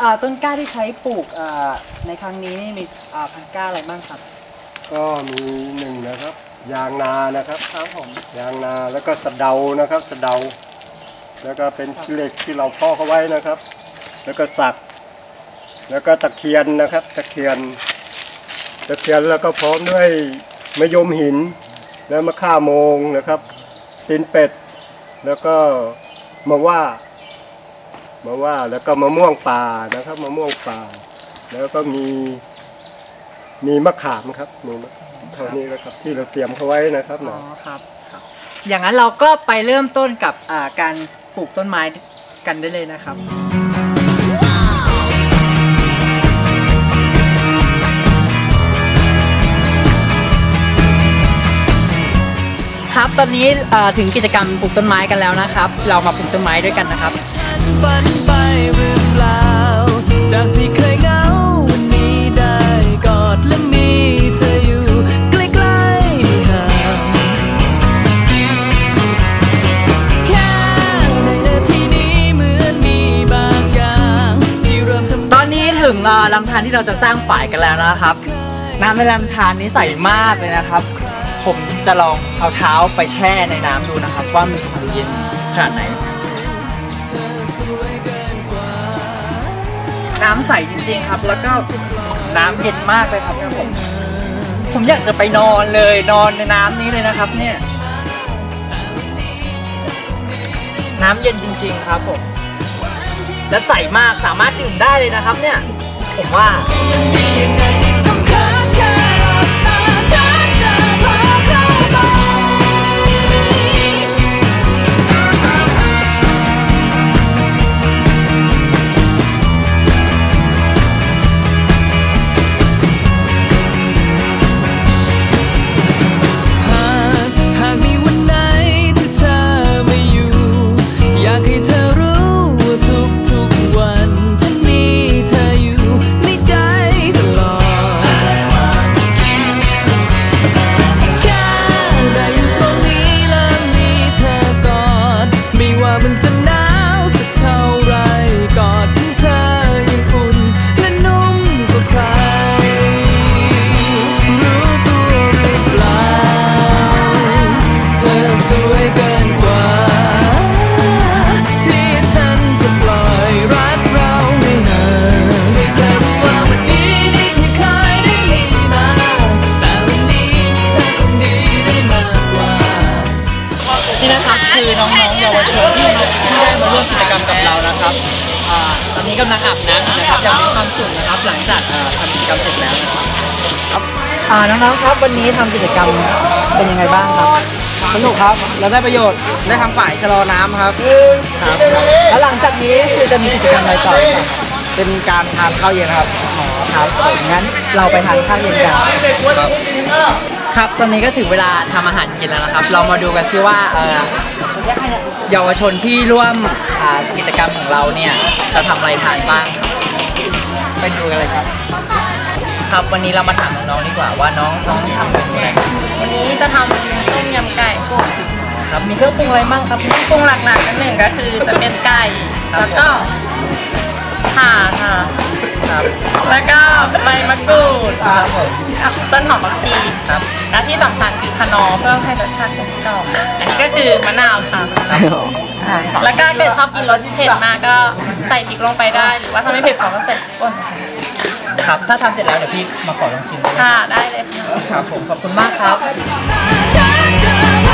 อ่าต้นกล้าที่ใช้ปลูกอ่าในครั้งนี้นี่มีอ่าพันธุ์กล้าอะไรบ้างครับ ก็มีหนึ่งนะครับ ยางนานะครับ ครับผม ยางนาแล้วก็สะเดานะครับสะเดา แล้วก็เป็นขี้เหล็กที่เราเพาะเขาไว้นะครับ แล้วก็สัก แล้วก็ตะเคียนนะครับ ตะเคียน ตะเคียนแล้วก็พร้อมด้วยมะยมหิน แล้วมะข่าโมงนะครับตีนเป็ด แล้วก็มะว่า มะว่าแล้วก็มะม่วงป่านะครับมะม่วงป่า แล้วก็มีมีมะขามครับมีมะขามเท่านี้นะครับที่เราเตรียมเขาไว้นะครับอ๋อนะครับครับ อย่างนั้นเราก็ไปเริ่มต้นกับอ่าการปลูกต้นไม้กันได้เลยนะครับ ครับ ตอนนี้เอ่อถึงกิจกรรมปลูกต้นไม้กันแล้วนะครับ เรามาปลูกต้นไม้ด้วยกันนะครับฝันไปหรือเปล่าจากที่เคยเหงาวันนี้ได้กอดและมีเธออยู่ใกล้ๆห่างแค่ในนาทีนี้เหมือนมีบางอย่างที่เริ่มทำตอนนี้ถึงเอ่อลำธารที่เราจะสร้างฝายกันแล้วนะครับ น้ำในลำธารนี้ใสมากเลยนะครับ ผมจะลองเอาเท้าไปแช่ในน้ำดูนะครับ ว่ามีความเย็นขนาดไหน น้ำใสจริงๆครับ แล้วก็น้ำเย็นมากเลยครับผม ผมอยากจะไปนอนเลยนอนในน้ำนี้เลยนะครับ เนี่ย น้ำเย็นจริง ๆ ครับผมและใสมากสามารถดื่มได้เลยนะครับ เนี่ย ผมว่า นี่นะครับคือน้องๆเยาวชนที่มาที่ได้มาร่วมกิจกรรมกับเรานะครับอ่าตอนนี้กำลังอาบน้ำอยู่นะครับอย่างมีความสุขนะครับหลังจากอ่าทำกิจกรรมเสร็จแล้วนะครับครับอ่าน้องๆครับวันนี้ทำกิจกรรมเป็นยังไงบ้างครับสนุกครับเราได้ประโยชน์ได้ทำฝ่ายชะลอน้ำครับครับแล้วหลังจากนี้คือจะมีกิจกรรมอะไรต่ออีกครับเป็นการทานข้าวเย็นครับอ๋อครับผมงั้นเราไปทานข้าวเย็นกัน ครับ ตอนนี้ก็ถึงเวลาทำอาหารกินแล้วนะครับ เรามาดูกันซิว่าเอ่อเยาวชนที่ร่วมอ่ากิจกรรมของเราเนี่ยจะทำอะไรทานบ้างครับไปดูกันเลยครับ ครับวันนี้เรามาถามน้องๆดีกว่าว่าน้องน้องทำเมนูอะไรวันนี้จะทำต้มยำไก่กุ้งครับมีเครื่องปรุงอะไรบ้างครับปรุงหลักๆนั่นหนึ่งก็คือจะเป็นไก่ครับแล้วก็ข่า ค่ะครับ แล้วก็ใบมะกรูดครับผมต้นหอมผักชีครับ และที่สำคัญคือคะนอร์เพื่อให้รสชาติกลมกล่อมอันนี้ก็คือมะนาวค่ะครับ แล้วก็ถ้าเกิดชอบกินรสเผ็ดมากก็ใส่พริกลงไปได้ หรือว่าถ้าไม่เผ็ดพอก็ใส่พริกป่นค่ะครับ ถ้าทำเสร็จแล้วเดี๋ยวพี่มาขอลองชิมได้ไหมค่ะ ได้เลยค่ะครับผม ขอบคุณมากครับฉันจะพา